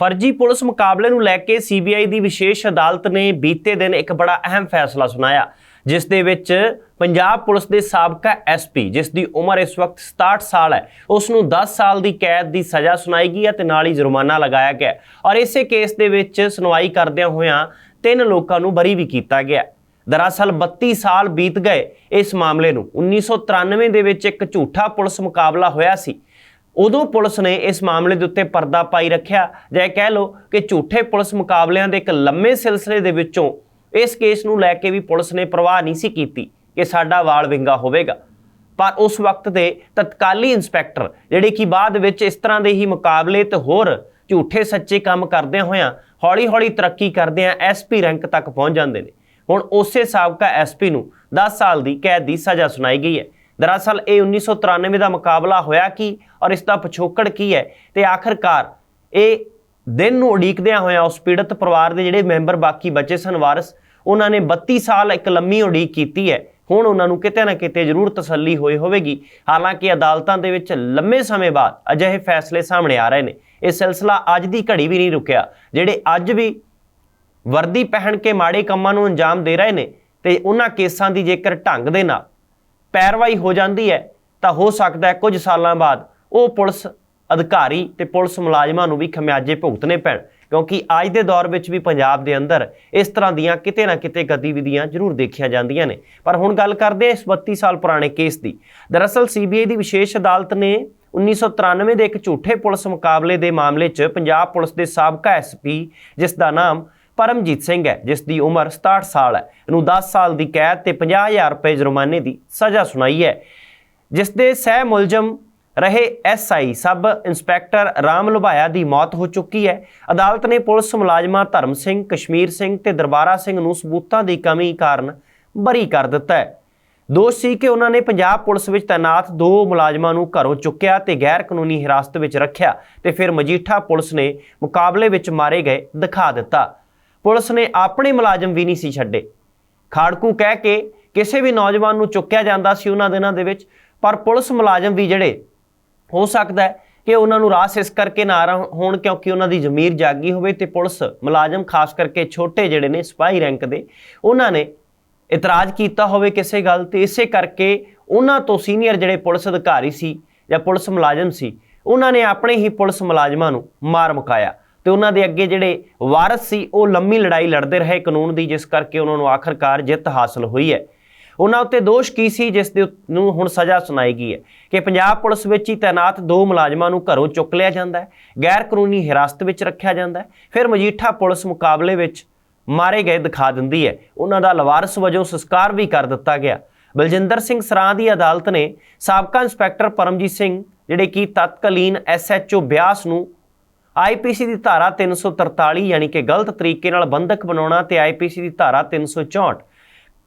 ਫਰਜ਼ੀ ਪੁਲਿਸ ਮੁਕਾਬਲੇ ਨੂੰ ਲੈ ਕੇ ਸੀਬੀਆਈ ਦੀ ਵਿਸ਼ੇਸ਼ ਅਦਾਲਤ ਨੇ ਬੀਤੇ ਦਿਨ ਇੱਕ ਬੜਾ ਅਹਿਮ ਫੈਸਲਾ ਸੁਣਾਇਆ, ਜਿਸ ਦੇ ਵਿੱਚ ਪੰਜਾਬ ਪੁਲਿਸ ਦੇ ਸਾਬਕਾ ਐਸਪੀ ਜਿਸ ਦੀ ਉਮਰ ਇਸ ਵਕਤ 67 ਸਾਲ ਹੈ, ਉਸ ਨੂੰ 10 ਸਾਲ ਦੀ ਕੈਦ ਦੀ ਸਜ਼ਾ ਸੁਣਾਈ ਗਈ ਹੈ ਤੇ ਨਾਲ ਹੀ ਜੁਰਮਾਨਾ ਲਗਾਇਆ ਗਿਆ ਔਰ ਇਸੇ ਕੇਸ ਦੇ ਵਿੱਚ ਸੁਣਵਾਈ ਕਰਦਿਆਂ ਹੋਇਆਂ ਤਿੰਨ ਲੋਕਾਂ ਨੂੰ ਬਰੀ ਵੀ ਕੀਤਾ ਗਿਆ ਦਰਅਸਲ 32 ਸਾਲ ਬੀਤ ਗਏ ਇਸ ਮਾਮਲੇ ਨੂੰ। 1993 ਦੇ ਵਿੱਚ ਇੱਕ ਝੂਠਾ ਪੁਲਿਸ ਮੁਕਾਬਲਾ ਹੋਇਆ ਸੀ। ਉਦੋਂ ਪੁਲਿਸ ਨੇ ਇਸ ਮਾਮਲੇ ਦੇ ਉੱਤੇ ਪਰਦਾ ਪਾਈ ਰੱਖਿਆ ਜਾਂ ਕਹਿ ਲਓ ਕਿ ਝੂਠੇ ਪੁਲਿਸ ਮੁਕਾਬਲਿਆਂ ਦੇ ਇੱਕ ਲੰਮੇ ਸਿਲਸਿਲੇ ਦੇ ਵਿੱਚੋਂ ਇਸ ਕੇਸ ਨੂੰ ਲੈ ਕੇ ਵੀ ਪੁਲਿਸ ਨੇ ਪ੍ਰਵਾਹ ਨਹੀਂ ਸੀ ਕੀਤੀ ਕਿ ਸਾਡਾ ਵਾਲ ਵਿੰਗਾ ਹੋਵੇਗਾ। ਪਰ ਉਸ ਵਕਤ ਦੇ ਤਤਕਾਲੀ ਇੰਸਪੈਕਟਰ, ਜਿਹੜੇ ਕਿ ਬਾਅਦ ਵਿੱਚ ਇਸ ਤਰ੍ਹਾਂ ਦੇ ਹੀ ਮੁਕਾਬਲੇ ਤੇ ਹੋਰ ਝੂਠੇ ਸੱਚੇ ਕੰਮ ਕਰਦਿਆਂ ਹੋਇਆਂ ਹੌਲੀ-ਹੌਲੀ ਤਰੱਕੀ ਕਰਦਿਆਂ ਐਸਪੀ ਰੈਂਕ ਤੱਕ ਪਹੁੰਚ ਜਾਂਦੇ ਨੇ। ਹੁਣ ਉਸੇ ਸਾਬਕਾ ਐਸਪੀ ਨੂੰ 10 ਸਾਲ ਦੀ ਕੈਦ ਦੀ ਸਜ਼ਾ ਸੁਣਾਈ ਗਈ ਹੈ। ਦਰਅਸਲ ਇਹ 1993 ਦਾ ਮੁਕਾਬਲਾ ਹੋਇਆ ਕੀ ਔਰ ਇਸ ਦਾ ਪਿਛੋਕੜ ਕੀ ਹੈ? ਤੇ ਆਖਰਕਾਰ ਇਹ ਦਿਨ ਨੂੰ ਉਡੀਕਦਿਆਂ ਹੋਇਆਂ ਉਸ ਪੀੜਤ ਪਰਿਵਾਰ ਦੇ ਜਿਹੜੇ ਮੈਂਬਰ ਬਾਕੀ ਬਚੇ ਸਨ ਵਾਰਸ, ਉਹਨਾਂ ਨੇ 32 ਸਾਲ ਇੱਕ ਲੰਮੀ ਉਡੀਕ ਕੀਤੀ ਹੈ। ਹੁਣ ਉਹਨਾਂ ਨੂੰ ਕਿਤੇ ਨਾ ਕਿਤੇ ਜ਼ਰੂਰ ਤਸੱਲੀ ਹੋਈ ਹੋਵੇਗੀ। ਹਾਲਾਂਕਿ ਅਦਾਲਤਾਂ ਦੇ ਵਿੱਚ ਲੰਮੇ ਸਮੇਂ ਬਾਅਦ ਅਜਿਹੇ ਫੈਸਲੇ ਸਾਹਮਣੇ ਆ ਰਹੇ ਨੇ। ਇਹ ਸਿਲਸਿਲਾ ਅੱਜ ਦੀ ਘੜੀ ਵੀ ਨਹੀਂ ਰੁਕਿਆ, ਜਿਹੜੇ ਅੱਜ ਵੀ ਵਰਦੀ ਪਹਿਨ ਕੇ ਮਾੜੇ ਕੰਮਾਂ ਨੂੰ ਅੰਜਾਮ ਦੇ ਰਹੇ ਨੇ ਤੇ ਉਹਨਾਂ ਕੇਸਾਂ ਦੀ ਜੇਕਰ ਢੰਗ ਦੇ ਨਾਲ ਪੈਰਵਾਈ ਹੋ ਜਾਂਦੀ ਹੈ, ਤਾਂ ਹੋ ਸਕਦਾ ਹੈ ਕੁਝ ਸਾਲਾਂ ਬਾਅਦ ਉਹ ਪੁਲਿਸ ਅਧਿਕਾਰੀ ਤੇ ਪੁਲਿਸ ਮੁਲਾਜ਼ਮਾਂ ਨੂੰ ਵੀ ਖਮਿਆਜੇ ਭੁਗਤਣੇ ਪੈਣ। ਕਿਉਂਕਿ ਅੱਜ ਦੇ ਦੌਰ ਵਿੱਚ ਵੀ ਪੰਜਾਬ ਦੇ ਅੰਦਰ ਇਸ ਤਰ੍ਹਾਂ ਦੀਆਂ ਕਿਤੇ ਨਾ ਕਿਤੇ ਗਤੀਵਿਧੀਆਂ ਜ਼ਰੂਰ ਦੇਖੀਆਂ ਜਾਂਦੀਆਂ ਨੇ। ਪਰ ਹੁਣ ਗੱਲ ਕਰਦੇ ਹਾਂ ਇਸ 32 ਸਾਲ ਪੁਰਾਣੇ ਕੇਸ ਦੀ। ਦਰਅਸਲ ਸੀਬੀਆਈ ਦੀ ਵਿਸ਼ੇਸ਼ ਅਦਾਲਤ ਨੇ 1993 ਦੇ ਇੱਕ ਝੂਠੇ ਪੁਲਿਸ ਮੁਕਾਬਲੇ ਦੇ ਮਾਮਲੇ 'ਚ ਪੰਜਾਬ ਪੁਲਿਸ ਦੇ ਸਾਬਕਾ ਐਸਪੀ ਜਿਸ ਦਾ ਨਾਮ ਪਰਮਜੀਤ ਸਿੰਘ ਹੈ, ਜਿਸ ਦੀ ਉਮਰ 67 ਸਾਲ ਹੈ। ਇਹਨੂੰ 10 ਸਾਲ ਦੀ ਕੈਦ ਤੇ 50000 ਰੁਪਏ ਜੁਰਮਾਨੇ ਦੀ ਸਜ਼ਾ ਸੁਣਾਈ ਹੈ। ਜਿਸ ਦੇ ਸਹਿ ਮੁਲਜ਼ਮ ਰਹੇ SI sub inspector Ram Lubhaya ਦੀ ਮੌਤ ਹੋ ਚੁੱਕੀ ਹੈ। ਅਦਾਲਤ ਨੇ ਪੁਲਿਸ ਮੁਲਾਜ਼ਮਾਂ ਧਰਮ ਸਿੰਘ, ਕਸ਼ਮੀਰ ਸਿੰਘ ਤੇ ਦਰਬਾਰਾ ਸਿੰਘ ਨੂੰ ਸਬੂਤਾਂ ਦੀ ਕਮੀ ਕਾਰਨ ਬਰੀ ਕਰ ਦਿੱਤਾ ਹੈ। ਦੋਸ਼ ਸੀ ਕਿ ਉਹਨਾਂ ਨੇ ਪੰਜਾਬ ਪੁਲਿਸ ਵਿੱਚ ਤਾਇਨਾਤ ਦੋ ਮੁਲਾਜ਼ਮਾਂ ਨੂੰ ਘਰੋਂ ਚੁੱਕਿਆ ਤੇ ਗੈਰ ਕਾਨੂੰਨੀ ਹਿਰਾਸਤ ਵਿੱਚ ਰੱਖਿਆ ਤੇ ਫਿਰ ਮਜੀਠਾ ਪੁਲਿਸ ਨੇ ਮੁਕਾਬਲੇ ਵਿੱਚ ਮਾਰੇ ਗਏ, ਦਿਖਾ ਦਿੱਤਾ। ਪੁਲਿਸ ਨੇ ਆਪਣੇ ਮੁਲਾਜ਼ਮ ਵੀ ਨਹੀਂ ਸੀ ਛੱਡੇ। ਖਾੜਕੂ ਕਹਿ ਕੇ ਕਿਸੇ ਵੀ ਨੌਜਵਾਨ ਨੂੰ ਚੁੱਕਿਆ ਜਾਂਦਾ ਸੀ ਉਹਨਾਂ ਦਿਨਾਂ ਦੇ ਵਿੱਚ, ਪਰ ਪੁਲਿਸ ਮੁਲਾਜ਼ਮ ਵੀ ਜਿਹੜੇ, ਹੋ ਸਕਦਾ ਹੈ ਕਿ ਉਹਨਾਂ ਨੂੰ ਰਾਸ ਇਸ ਕਰਕੇ ਨਾ ਰ- ਹੋਣ ਕਿਉਂਕਿ ਉਹਨਾਂ ਦੀ ਜ਼ਮੀਰ ਜਾਗੀ ਹੋਵੇ ਤੇ ਪੁਲਿਸ ਮੁਲਾਜ਼ਮ ਖਾਸ ਕਰਕੇ ਛੋਟੇ ਜਿਹੜੇ ਨੇ ਸਿਪਾਹੀ ਰੈਂਕ ਦੇ, ਉਹਨਾਂ ਨੇ ਇਤਰਾਜ਼ ਕੀਤਾ ਹੋਵੇ ਕਿਸੇ ਗੱਲ ਤੇ। ਇਸੇ ਕਰਕੇ ਉਹਨਾਂ ਤੋਂ ਸੀਨੀਅਰ ਜਿਹੜੇ ਪੁਲਿਸ ਅਧਿਕਾਰੀ ਸੀ ਜਾਂ ਪੁਲਿਸ ਮੁਲਾਜ਼ਮ ਸੀ, ਉਹਨਾਂ ਨੇ ਆਪਣੇ ਹੀ ਪੁਲਿਸ ਮੁਲਾਜ਼ਮਾਂ ਨੂੰ ਮਾਰ ਮੁਕਾਇਆ। ਤੇ ਉਹਨਾਂ ਦੇ ਅੱਗੇ ਜਿਹੜੇ ਵਾਰਸ ਸੀ, ਉਹ ਲੰਮੀ ਲੜਾਈ ਲੜਦੇ ਰਹੇ ਕਾਨੂੰਨ ਦੀ, ਜਿਸ ਕਰਕੇ ਉਹਨਾਂ ਨੂੰ ਆਖਰਕਾਰ ਜਿੱਤ ਹਾਸਲ ਹੋਈ ਹੈ। ਉਹਨਾਂ ਉੱਤੇ ਦੋਸ਼ ਕੀ ਸੀ, ਜਿਸ ਦੇ ਨੂੰ ਹੁਣ ਸਜ਼ਾ ਸੁਣਾਈ ਗਈ ਹੈ ਕਿ ਪੰਜਾਬ ਪੁਲਿਸ ਵਿੱਚ ਹੀ ਤਾਇਨਾਤ ਦੋ ਮੁਲਾਜ਼ਮਾਂ ਨੂੰ ਘਰੋਂ ਚੁੱਕ ਲਿਆ ਜਾਂਦਾ ਹੈ ਗੈਰ ਕਾਨੂੰਨੀ ਹਿਰਾਸਤ ਵਿੱਚ ਰੱਖਿਆ ਜਾਂਦਾ ਹੈ, ਫਿਰ ਮਜੀਠਾ ਪੁਲਿਸ ਮੁਕਾਬਲੇ ਵਿੱਚ ਮਾਰੇ ਗਏ ਦਿਖਾ ਦਿੰਦੀ ਹੈ। ਉਹਨਾਂ ਦਾ ਲਵਾਰਸ ਵਜੋਂ ਸੰਸਕਾਰ ਵੀ ਕਰ ਦਿੱਤਾ ਗਿਆ। ਬਲਜਿੰਦਰ ਸਿੰਘ ਸਰਾਂ ਦੀ ਅਦਾਲਤ ਨੇ ਸਾਬਕਾ ਇੰਸਪੈਕਟਰ ਪਰਮਜੀਤ ਸਿੰਘ, ਜਿਹੜੇ ਕਿ ਤਤਕਾਲੀਨ ਐਸਐਚਓ ਬਿਆਸ ਨੂੰ ਆਈਪੀਸੀ ਦੀ ਧਾਰਾ 343 ਯਾਨੀ ਕਿ ਗਲਤ ਤਰੀਕੇ ਨਾਲ ਬੰਧਕ ਬਣਾਉਣਾ ਤੇ ਆਈਪੀਸੀ ਦੀ ਧਾਰਾ 364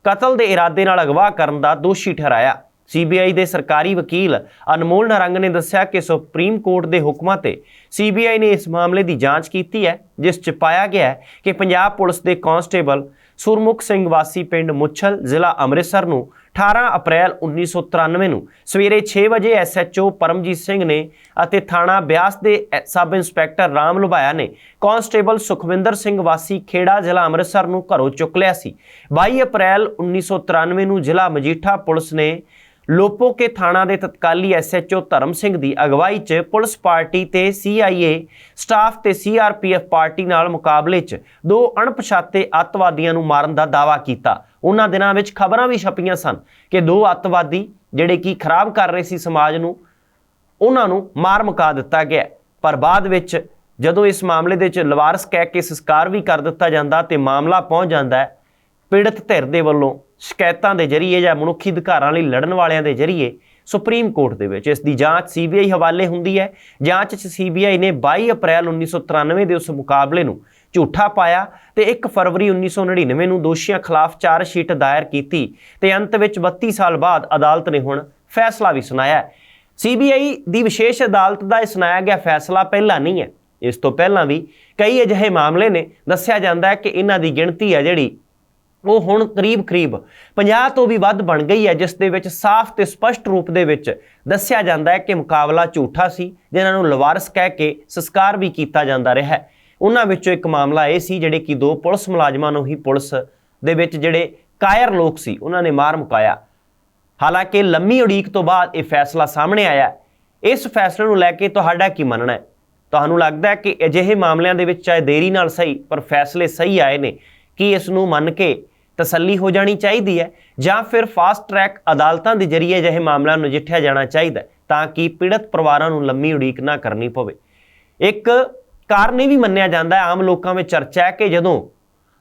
ਕਤਲ ਦੇ ਇਰਾਦੇ ਨਾਲ ਅਗਵਾ ਕਰਨ ਦਾ ਦੋਸ਼ੀ ਠਹਿਰਾਇਆ। ਸੀਬੀਆਈ ਦੇ ਸਰਕਾਰੀ ਵਕੀਲ ਅਨਮੋਲ ਨਰੰਗ ਨੇ ਦੱਸਿਆ ਕਿ ਸੁਪਰੀਮ ਕੋਰਟ ਦੇ ਹੁਕਮਾਂ ਤੇ ਸੀਬੀਆਈ ਨੇ ਇਸ ਮਾਮਲੇ ਦੀ ਜਾਂਚ ਕੀਤੀ ਹੈ, ਜਿਸ 'ਚ ਪਾਇਆ ਗਿਆ ਹੈ ਕਿ ਪੰਜਾਬ ਪੁਲਿਸ ਦੇ ਕਾਂਸਟੇਬਲ ਸੁਰਮੁਖ ਸਿੰਘ ਵਾਸੀ ਪਿੰਡ ਮੁੱਛਲ ਜ਼ਿਲ੍ਹਾ ਅੰਮ੍ਰਿਤਸਰ ਨੂੰ 18 ਅਪ੍ਰੈਲ 1993 ਨੂੰ ਸਵੇਰੇ 6 ਵਜੇ ਐਸਐਚਓ ਪਰਮਜੀਤ ਸਿੰਘ ਨੇ ਅਤੇ ਥਾਣਾ ਬਿਆਸ ਦੇ ਐ- ਸਬ ਇੰਸਪੈਕਟਰ ਰਾਮ ਲੁਭਾਇਆ ਨੇ ਕਾਂਸਟੇਬਲ ਸੁਖਵਿੰਦਰ ਸਿੰਘ ਵਾਸੀ ਖੇੜਾ ਜ਼ਿਲ੍ਹਾ ਅੰਮ੍ਰਿਤਸਰ ਨੂੰ ਘਰੋਂ ਚੁੱਕ ਲਿਆ ਸੀ। 22 ਅਪ੍ਰੈਲ 1993 ਨੂੰ ਜ਼ਿਲ੍ਹਾ ਮਜੀਠਾ ਪੁਲਿਸ ਨੇ ਲੋਪੋਕੇ ਥਾਣਾ ਦੇ ਤਤਕਾਲੀ ਐਸਐਚਓ ਧਰਮ ਸਿੰਘ ਦੀ ਅਗਵਾਈ 'ਚ ਪੁਲਿਸ ਪਾਰਟੀ ਤੇ ਸੀਆਈਏ ਸਟਾਫ ਤੇ ਸੀਆਰਪੀਐਫ ਪਾਰਟੀ ਨਾਲ ਮੁਕਾਬਲੇ 'ਚ ਦੋ ਅਣਪਛਾਤੇ ਅੱਤਵਾਦੀਆਂ ਨੂੰ ਮਾਰਨ ਦਾ ਦਾਅਵਾ ਕੀਤਾ। ਉਹਨਾਂ ਦਿਨਾਂ ਵਿੱਚ ਖਬਰਾਂ ਵੀ ਛਪੀਆਂ ਸਨ ਕਿ ਦੋ ਅੱਤਵਾਦੀ ਜਿਹੜੇ ਕਿ ਖਰਾਬ ਕਰ ਰਹੇ ਸੀ ਸਮਾਜ ਨੂੰ, ਉਹਨਾਂ ਨੂੰ ਮਾਰ ਮੁਕਾ ਦਿੱਤਾ ਗਿਆ। ਪਰ ਬਾਅਦ ਵਿੱਚ ਜਦੋਂ ਇਸ ਮਾਮਲੇ ਦੇ ਵਿੱਚ ਲਵਾਰਸ ਕਹਿ ਕੇ ਸੰਸਕਾਰ ਵੀ ਕਰ ਦਿੱਤਾ ਜਾਂਦਾ ਤੇ ਮਾਮਲਾ ਪਹੁੰਚ ਜਾਂਦਾ ਪੀੜਤ ਧਿਰ ਦੇ ਵੱਲੋਂ ਸ਼ਿਕਾਇਤਾਂ ਦੇ ਜ਼ਰੀਏ ਜਾਂ ਮਨੁੱਖੀ ਅਧਿਕਾਰਾਂ ਲਈ ਲੜਨ ਵਾਲਿਆਂ ਦੇ ਜ਼ਰੀਏ ਸੁਪਰੀਮ ਕੋਰਟ ਦੇ ਵਿੱਚ ਇਸ ਦੀ ਜਾਂਚ ਸੀਬੀਆਈ ਹਵਾਲੇ ਹੁੰਦੀ ਹੈ। ਜਾਂਚ 'ਚ ਸੀਬੀਆਈ ਨੇ 22 ਅਪ੍ਰੈਲ 1993 ਦੇ ਉਸ ਮੁਕਾਬਲੇ ਨੂੰ ਝੂਠਾ ਪਾਇਆ ਤੇ 1 ਫਰਵਰੀ 1999 ਨੂੰ ਦੋਸ਼ੀਆਂ ਖਿਲਾਫ ਚਾਰਜ ਸ਼ੀਟ ਦਾਇਰ ਕੀਤੀ ਤੇ ਅੰਤ ਵਿੱਚ 32 ਸਾਲ ਬਾਅਦ ਅਦਾਲਤ ਨੇ ਹੁਣ ਫੈਸਲਾ ਵੀ ਸੁਣਾਇਆ ਹੈ। ਸੀਬੀਆਈ ਦੀ ਵਿਸ਼ੇਸ਼ ਅਦਾਲਤ ਦਾ ਇਹ ਸੁਣਾਇਆ ਗਿਆ ਫੈਸਲਾ ਪਹਿਲਾ ਨਹੀਂ ਹੈ। ਇਸ ਤੋਂ ਪਹਿਲਾਂ ਵੀ ਕਈ ਅਜਿਹੇ ਮਾਮਲੇ ਨੇ। ਦੱਸਿਆ ਜਾਂਦਾ ਹੈ ਕਿ ਇਹਨਾਂ ਦੀ ਗਿਣਤੀ ਹੈ ਜਿਹੜੀ ਉਹ ਹੁਣ ਕਰੀਬ-ਕਰੀਬ 50 ਤੋਂ ਵੀ ਵੱਧ ਬਣ ਗਈ ਹੈ, ਜਿਸ ਦੇ ਵਿੱਚ ਸਾਫ਼ ਤੇ ਸਪਸ਼ਟ ਰੂਪ ਦੇ ਵਿੱਚ ਦੱਸਿਆ ਜਾਂਦਾ ਹੈ ਕਿ ਮੁਕਾਬਲਾ ਝੂਠਾ ਸੀ, ਜਿਨ੍ਹਾਂ ਨੂੰ ਲਵਾਰਸ ਕਹਿ ਕੇ ਸੰਸਕਾਰ ਵੀ ਕੀਤਾ ਜਾਂਦਾ ਰਿਹਾ ਹੈ। ਉਹਨਾਂ ਵਿੱਚੋਂ ਇੱਕ ਮਾਮਲਾ ਇਹ ਸੀ ਜਿਹੜੇ ਕਿ ਦੋ ਪੁਲਿਸ ਮੁਲਾਜ਼ਮਾਂ ਨੂੰ ਹੀ ਪੁਲਿਸ ਦੇ ਵਿੱਚ ਜਿਹੜੇ ਕਾਇਰ ਲੋਕ ਸੀ, ਉਹਨਾਂ ਨੇ ਮਾਰ ਮੁਕਾਇਆ। ਹਾਲਾਂਕਿ ਲੰਮੀ ਉਡੀਕ ਤੋਂ ਬਾਅਦ ਇਹ ਫੈਸਲਾ ਸਾਹਮਣੇ ਆਇਆ ਇਸ ਫੈਸਲੇ ਨੂੰ ਲੈ ਕੇ ਤੁਹਾਡਾ ਕੀ ਮੰਨਣਾ ਹੈ? ਤੁਹਾਨੂੰ ਲੱਗਦਾ ਹੈ ਕਿ ਅਜਿਹੇ ਮਾਮਲਿਆਂ ਦੇ ਵਿੱਚ ਚਾਹੇ ਦੇਰੀ ਨਾਲ ਸਹੀ, ਪਰ ਫੈਸਲੇ ਸਹੀ ਆਏ ਨੇ, ਕਿ ਇਸ ਨੂੰ ਮੰਨ ਕੇ ਤਸੱਲੀ ਹੋ ਜਾਣੀ ਚਾਹੀਦੀ ਹੈ ਜਾਂ ਫਿਰ ਫਾਸਟ ਟਰੈਕ ਅਦਾਲਤਾਂ ਦੇ ਜ਼ਰੀਏ ਅਜਿਹੇ ਮਾਮਲਾ ਨਜਿੱਠਿਆ ਜਾਣਾ ਚਾਹੀਦਾ ਤਾਂ ਕਿ ਪੀੜਤ ਪਰਿਵਾਰਾਂ ਨੂੰ ਲੰਮੀ ਉਡੀਕ ਨਾ ਕਰਨੀ ਪਵੇ। ਇੱਕ ਕਾਰਨ ਇਹ ਵੀ ਮੰਨਿਆ ਜਾਂਦਾ ਹੈ, ਆਮ ਲੋਕਾਂ ਵਿੱਚ ਚਰਚਾ ਹੈ ਕਿ ਜਦੋਂ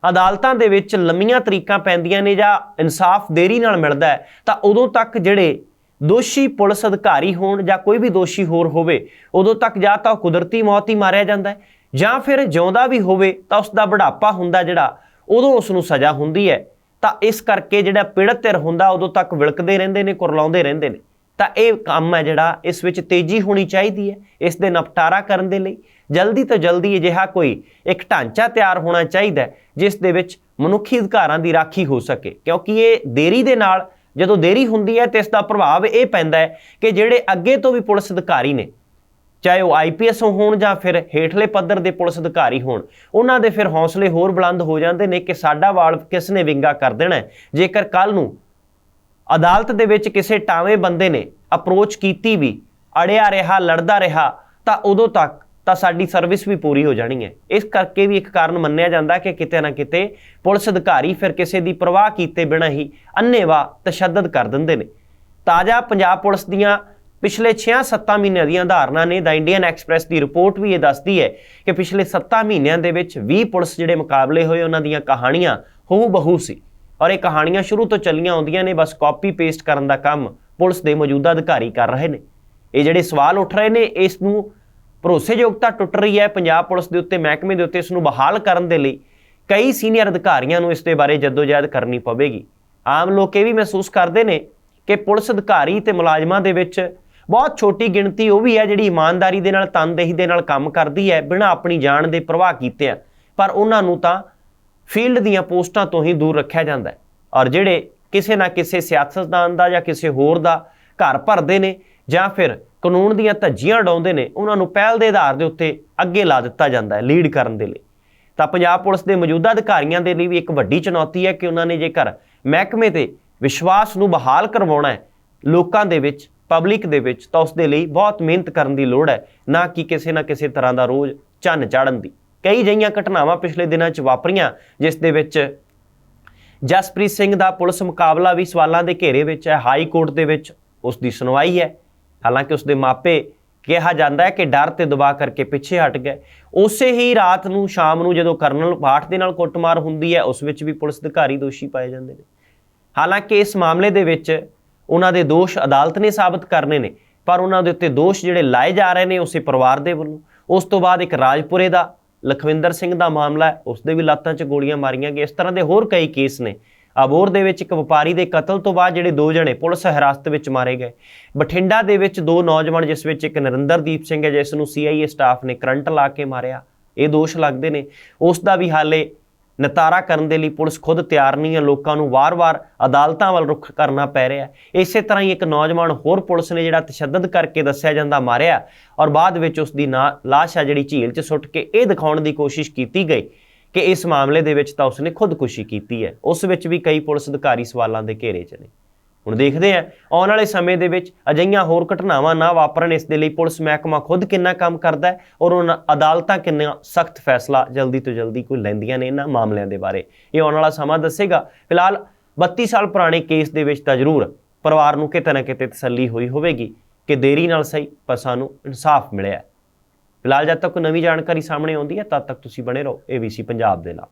ਅਦਾਲਤਾਂ ਦੇ ਵਿੱਚ ਲੰਮੀਆਂ ਤਰੀਕਾਂ ਪੈਂਦੀਆਂ ਨੇ ਜਾਂ ਇਨਸਾਫ ਦੇਰੀ ਨਾਲ ਮਿਲਦਾ ਹੈ, ਤਾਂ ਉਦੋਂ ਤੱਕ ਜਿਹੜੇ ਦੋਸ਼ੀ ਪੁਲਿਸ ਅਧਿਕਾਰੀ ਹੋਣ ਜਾਂ ਕੋਈ ਵੀ ਦੋਸ਼ੀ ਹੋਰ ਹੋਵੇ, ਉਦੋਂ ਤੱਕ ਜਾਂ ਤਾਂ ਉਹ ਕੁਦਰਤੀ ਮੌਤ ਹੀ ਮਾਰਿਆ ਜਾਂਦਾ ਹੈ ਜਾਂ ਫਿਰ ਜਿਉਂਦਾ ਵੀ ਹੋਵੇ ਤਾਂ ਉਸ ਦਾ ਬੁਢਾਪਾ ਹੁੰਦਾ ਜਿਹੜਾ, ਉਦੋਂ ਉਸ ਨੂੰ ਸਜ਼ਾ ਹੁੰਦੀ ਹੈ। ਤਾਂ ਇਸ ਕਰਕੇ ਜਿਹੜਾ ਪੀੜਤ ਧਿਰ ਹੁੰਦਾ, ਉਦੋਂ ਤੱਕ ਵਿਲਕਦੇ ਰਹਿੰਦੇ ਨੇ, ਕੁਰਲਾਉਂਦੇ ਰਹਿੰਦੇ ਨੇ। ਤਾਂ ਇਹ ਕੰਮ ਹੈ ਜਿਹੜਾ ਇਸ ਵਿੱਚ ਤੇਜ਼ੀ ਹੋਣੀ ਚਾਹੀਦੀ ਹੈ, ਇਸ ਦੇ ਨਿਪਟਾਰਾ ਕਰਨ ਦੇ ਲਈ। ਜਲਦੀ ਤੋਂ ਜਲਦੀ ਅਜਿਹਾ ਕੋਈ ਇੱਕ ਢਾਂਚਾ ਤਿਆਰ ਹੋਣਾ ਚਾਹੀਦਾ ਜਿਸ ਦੇ ਵਿੱਚ ਮਨੁੱਖੀ ਅਧਿਕਾਰਾਂ ਦੀ ਰਾਖੀ ਹੋ ਸਕੇ। ਕਿਉਂਕਿ ਇਹ ਦੇਰੀ ਦੇ ਨਾਲ ਜਦੋਂ ਦੇਰੀ ਹੁੰਦੀ ਹੈ, ਤੇ ਇਸ ਦਾ ਪ੍ਰਭਾਵ ਇਹ ਪੈਂਦਾ ਹੈ ਕਿ ਜਿਹੜੇ ਅੱਗੇ ਤੋਂ ਵੀ ਪੁਲਿਸ ਅਧਿਕਾਰੀ ਨੇ ਚਾਹੇ ਉਹ ਆਈਪੀਐਸ ਹੋਣ ਜਾਂ ਫਿਰ ਹੇਠਲੇ ਪੱਧਰ ਦੇ ਪੁਲਿਸ ਅਧਿਕਾਰੀ ਹੋਣ, ਉਹਨਾਂ ਦੇ ਫਿਰ ਹੌਸਲੇ ਹੋਰ ਬੁਲੰਦ ਹੋ ਜਾਂਦੇ ਨੇ ਕਿ ਸਾਡਾ ਵਾਲ ਕਿਸ ਨੇ ਵਿੰਗਾ ਕਰ ਦੇਣਾ ਜੇਕਰ ਕੱਲ ਨੂੰ ਅਦਾਲਤ ਦੇ ਵਿੱਚ ਕਿਸੇ ਟਾਵੇਂ ਬੰਦੇ ਨੇ ਅਪਰੋਚ ਕੀਤੀ ਵੀ, ਅੜਿਆ ਰਿਹਾ, ਲੜਦਾ ਰਿਹਾ, ਤਾਂ ਉਦੋਂ ਤੱਕ ਤਾਂ ਸਾਡੀ ਸਰਵਿਸ ਵੀ ਪੂਰੀ ਹੋ ਜਾਣੀ ਹੈ। ਇਸ ਕਰਕੇ ਵੀ ਇੱਕ ਕਾਰਨ ਮੰਨਿਆ ਜਾਂਦਾ ਕਿ ਕਿਤੇ ਨਾ ਕਿਤੇ ਪੁਲਿਸ ਅਧਿਕਾਰੀ ਫਿਰ ਕਿਸੇ ਦੀ ਪਰਵਾਹ ਕੀਤੇ ਬਿਨਾਂ ਹੀ ਅੰਨੇਵਾ ਤਸ਼ੱਦਦ ਕਰ ਦਿੰਦੇ ਨੇ। ਤਾਜ਼ਾ ਪੰਜਾਬ ਪੁਲਿਸ ਦੀਆਂ ਪਿਛਲੇ 6-7 ਮਹੀਨਿਆਂ ਦੀਆਂ ਧਾਰਨਾ ਨੇ ਦਾ ਇੰਡੀਅਨ ਐਕਸਪ੍ਰੈਸ ਦੀ ਰਿਪੋਰਟ ਵੀ ਇਹ ਦੱਸਦੀ ਹੈ ਕਿ ਪਿਛਲੇ 7 ਮਹੀਨਿਆਂ ਦੇ ਵਿੱਚ 20 ਪੁਲਿਸ ਜਿਹੜੇ ਮੁਕਾਬਲੇ ਹੋਏ, ਉਹਨਾਂ ਦੀਆਂ ਕਹਾਣੀਆਂ ਹੂ ਬਹੂ ਸੀ। ਔਰ ਇਹ ਕਹਾਣੀਆਂ ਸ਼ੁਰੂ ਤੋਂ ਚੱਲੀਆਂ ਆਉਂਦੀਆਂ ਨੇ, ਬਸ ਕਾਪੀ ਪੇਸਟ ਕਰਨ ਦਾ ਕੰਮ ਪੁਲਿਸ ਦੇ ਮੌਜੂਦਾ ਅਧਿਕਾਰੀ ਕਰ ਰਹੇ ਨੇ। ਇਹ ਜਿਹੜੇ ਸਵਾਲ ਉੱਠ ਰਹੇ ਨੇ, ਇਸ ਨੂੰ ਭਰੋਸੇਯੋਗਤਾ ਟੁੱਟ ਰਹੀ ਹੈ ਪੰਜਾਬ ਪੁਲਿਸ ਦੇ ਉੱਤੇ, ਮਹਿਕਮੇ ਦੇ ਉੱਤੇ, ਇਸ ਨੂੰ ਬਹਾਲ ਕਰਨ ਦੇ ਲਈ। ਕਈ ਸੀਨੀਅਰ ਅਧਿਕਾਰੀਆਂ ਨੂੰ ਇਸ ਦੇ ਬਾਰੇ ਜਦੋਜਹਿਦ ਕਰਨੀ ਪਵੇਗੀ। ਆਮ ਲੋਕ ਇਹ ਵੀ ਮਹਿਸੂਸ ਕਰਦੇ ਨੇ ਕਿ ਪੁਲਿਸ ਅਧਿਕਾਰੀ ਤੇ ਮੁਲਾਜ਼ਮਾਂ ਦੇ ਵਿੱਚ ਬਹੁਤ ਛੋਟੀ ਗਿਣਤੀ ਉਹ ਵੀ ਹੈ ਜਿਹੜੀ ਇਮਾਨਦਾਰੀ ਦੇ ਨਾਲ, ਤਨਦੇਹੀ ਦੇ ਨਾਲ ਕੰਮ ਕਰਦੀ ਹੈ, ਬਿਨਾਂ ਆਪਣੀ ਜਾਨ ਦੇ ਪ੍ਰਵਾਹ ਕੀਤੇ ਆ। ਪਰ ਉਹਨਾਂ ਨੂੰ ਤਾਂ ਫੀਲਡ ਦੀਆਂ ਪੋਸਟਾਂ ਤੋਂ ਹੀ ਦੂਰ ਰੱਖਿਆ ਜਾਂਦਾ ਹੈ। ਔਰ ਜਿਹੜੇ ਕਿਸੇ ਨਾ ਕਿਸੇ ਸਿਆਸਤਦਾਨ ਦਾ ਜਾਂ ਕਿਸੇ ਹੋਰ ਦਾ ਘਰ ਭਰਦੇ ਨੇ ਜਾਂ ਫਿਰ ਕਾਨੂੰਨ ਦੀਆਂ ਧੱਜੀਆਂ ਡਾਉਂਦੇ ਨੇ, ਉਹਨਾਂ ਨੂੰ ਪਹਿਲ ਦੇ ਆਧਾਰ ਦੇ ਉੱਤੇ ਅੱਗੇ ਲਾ ਦਿੱਤਾ ਜਾਂਦਾ ਹੈ, ਲੀਡ ਕਰਨ ਦੇ ਲਈ। ਤਾਂ ਪੰਜਾਬ ਪੁਲਿਸ ਦੇ ਮੌਜੂਦਾ ਅਧਿਕਾਰੀਆਂ ਦੇ ਲਈ ਵੀ ਇੱਕ ਵੱਡੀ ਚੁਣੌਤੀ ਹੈ ਕਿ ਉਹਨਾਂ ਨੇ ਜੇਕਰ ਮਹਿਕਮੇ ਤੇ ਵਿਸ਼ਵਾਸ ਨੂੰ ਬਹਾਲ ਕਰਵਾਉਣਾ ਹੈ, ਲੋਕਾਂ ਦੇ ਵਿੱਚ ਪਬਲਿਕ ਦੇ ਵਿੱਚ, ਤਾਂ ਉਸ ਦੇ ਲਈ ਬਹੁਤ ਮਿਹਨਤ ਕਰਨ ਦੀ ਲੋੜ ਹੈ, ਨਾ ਕਿ ਕਿਸੇ ਨਾ ਕਿਸੇ ਤਰ੍ਹਾਂ ਦਾ ਰੋਜ਼ ਚੰਨ ਚਾੜਨ ਦੀ। ਕਈ ਜਈਆਂ ਘਟਨਾਵਾਂ ਪਿਛਲੇ ਦਿਨਾਂ 'ਚ ਵਾਪਰੀਆਂ, ਜਿਸ ਦੇ ਵਿੱਚ ਜਸਪ੍ਰੀਤ ਸਿੰਘ ਦਾ ਪੁਲਿਸ ਮੁਕਾਬਲਾ ਵੀ ਸਵਾਲਾਂ ਦੇ ਘੇਰੇ ਵਿੱਚ ਹੈ। ਹਾਈ ਕੋਰਟ ਦੇ ਵਿੱਚ ਉਸ ਦੀ ਸੁਣਵਾਈ ਹੈ। ਹਾਲਾਂਕਿ ਉਸ ਦੇ ਮਾਪੇ ਕਿਹਾ ਜਾਂਦਾ ਹੈ ਕਿ ਡਰ ਤੇ ਦਬਾਅ ਕਰਕੇ ਪਿੱਛੇ ਹਟ ਗਏ। ਉਸੇ ਹੀ ਰਾਤ ਨੂੰ ਸ਼ਾਮ ਨੂੰ ਜਦੋਂ ਕਰਨਲ ਪਾਠ ਦੇ ਨਾਲ ਕੁੱਟਮਾਰ ਹੁੰਦੀ ਹੈ, ਉਸ ਵਿੱਚ ਵੀ ਪੁਲਿਸ ਅਧਿਕਾਰੀ ਦੋਸ਼ੀ ਪਾਏ ਜਾਂਦੇ ਨੇ। ਹਾਲਾਂਕਿ ਇਸ ਮਾਮਲੇ ਦੇ ਵਿੱਚ ਉਹਨਾਂ ਦੇ ਦੋਸ਼ ਅਦਾਲਤ ਨੇ ਸਾਬਤ ਕਰਨੇ ਨੇ, ਪਰ ਉਹਨਾਂ ਦੇ ਉੱਤੇ ਦੋਸ਼ ਜਿਹੜੇ ਲਾਏ ਜਾ ਰਹੇ ਨੇ ਉਸੇ ਪਰਿਵਾਰ ਦੇ ਵੱਲੋਂ। ਉਸ ਤੋਂ ਬਾਅਦ ਇੱਕ ਰਾਜਪੁਰੇ ਦਾ, ਲਖਵਿੰਦਰ ਸਿੰਘ ਦਾ ਮਾਮਲਾ ਹੈ, ਉਸ ਦੇ ਵੀ ਲਾਤਾਂ 'ਚ ਗੋਲੀਆਂ ਮਾਰੀਆਂ ਗਈਆਂ। ਇਸ ਤਰ੍ਹਾਂ ਦੇ ਹੋਰ ਕਈ ਕੇਸ ਨੇ। ਅਬੋਰ ਦੇ ਵਿੱਚ ਇੱਕ ਵਪਾਰੀ ਦੇ ਕਤਲ ਤੋਂ ਬਾਅਦ ਜਿਹੜੇ ਦੋ ਜਣੇ ਪੁਲਿਸ ਹਿਰਾਸਤ ਵਿੱਚ ਮਾਰੇ ਗਏ। ਬਠਿੰਡਾ ਦੇ ਵਿੱਚ ਦੋ ਨੌਜਵਾਨ, ਜਿਸ ਵਿੱਚ ਇੱਕ ਨਰਿੰਦਰਦੀਪ ਸਿੰਘ ਹੈ, ਜਿਸ ਨੂੰ ਸੀਆਈਏ ਸਟਾਫ ਨੇ ਕਰੰਟ ਲਾ ਕੇ ਮਾਰਿਆ। ਇਹ ਦੋਸ਼ ਲੱਗਦੇ ਨੇ। ਉਸ ਦਾ ਵੀ ਹਾਲੇ ਨਤਾਰਾ ਕਰਨ ਦੇ ਲਈ ਪੁਲਿਸ ਖੁਦ ਤਿਆਰ ਨਹੀਂ ਹੈ, ਲੋਕਾਂ ਨੂੰ ਵਾਰ-ਵਾਰ ਅਦਾਲਤਾਂ ਵੱਲ ਰੁਖ ਕਰਨਾ ਪੈ ਰਿਹਾ ਇਸੇ ਤਰ੍ਹਾਂ ਹੀ ਇੱਕ ਨੌਜਵਾਨ ਹੋਰ ਪੁਲਿਸ ਨੇ ਜਿਹੜਾ ਤਸ਼ੱਦਦ ਕਰਕੇ ਦੱਸਿਆ ਜਾਂਦਾ ਮਾਰਿਆ ਔਰ ਬਾਅਦ ਵਿੱਚ ਉਸ ਦੀ ਨਾ- ਲਾਸ਼ ਆ ਜਿਹੜੀ ਝੀਲ 'ਚ ਸੁੱਟ ਕੇ ਇਹ ਦਿਖਾਉਣ ਦੀ ਕੋਸ਼ਿਸ਼ ਕੀਤੀ ਗਈ ਕਿ ਇਸ ਮਾਮਲੇ ਦੇ ਵਿੱਚ ਤਾਂ ਉਸਨੇ ਖੁਦਕੁਸ਼ੀ ਕੀਤੀ ਹੈ। ਉਸ ਵਿੱਚ ਵੀ ਕਈ ਪੁਲਿਸ ਅਧਿਕਾਰੀ ਸਵਾਲਾਂ ਦੇ ਘੇਰੇ 'ਚ ਨੇ। ਹੁਣ ਦੇਖਦੇ ਹਾਂ। ਆਉਣ ਵਾਲੇ ਸਮੇਂ ਦੇ ਵਿੱਚ ਅਜਿਹੀਆਂ ਹੋਰ ਘਟਨਾਵਾਂ ਨਾ ਵਾਪਰਨ, ਇਸ ਦੇ ਲਈ ਪੁਲਿਸ ਮਹਿਕਮਾ ਖੁਦ ਕਿੰਨਾ ਕੰਮ ਕਰਦਾ ਹੈ ਔਰ ਉਹਨਾਂ ਅਦਾਲਤਾਂ ਕਿੰਨਾ ਸਖਤ ਫੈਸਲਾ ਜਲਦੀ ਤੋਂ ਜਲਦੀ ਕੋਈ ਲੈਂਦੀਆਂ ਨੇ ਇਹਨਾਂ ਮਾਮਲਿਆਂ ਦੇ ਬਾਰੇ। ਇਹ ਆਉਣ ਵਾਲਾ ਸਮਾਂ ਦੱਸੇਗਾ। ਫਿਲਹਾਲ 32 ਸਾਲ ਪੁਰਾਣੇ ਕੇਸ ਦੇ ਵਿੱਚ ਤਾਂ ਜ਼ਰੂਰ ਪਰਿਵਾਰ ਨੂੰ ਕਿਤੇ ਨਾ ਕਿਤੇ ਤਸੱਲੀ ਹੋਈ ਹੋਵੇਗੀ ਕਿ ਦੇਰੀ ਨਾਲ ਸਹੀ ਪਰ ਸਾਨੂੰ ਇਨਸਾਫ ਮਿਲਿਆ ਫਿਲਹਾਲ ਜਦ ਤੱਕ ਕੋਈ ਨਵੀਂ ਜਾਣਕਾਰੀ ਸਾਹਮਣੇ ਆਉਂਦੀ ਹੈ, ਤਦ ਤੱਕ ਤੁਸੀਂ ਬਣੇ ਰਹੋ ABC ਪੰਜਾਬ ਦੇ ਨਾਲ।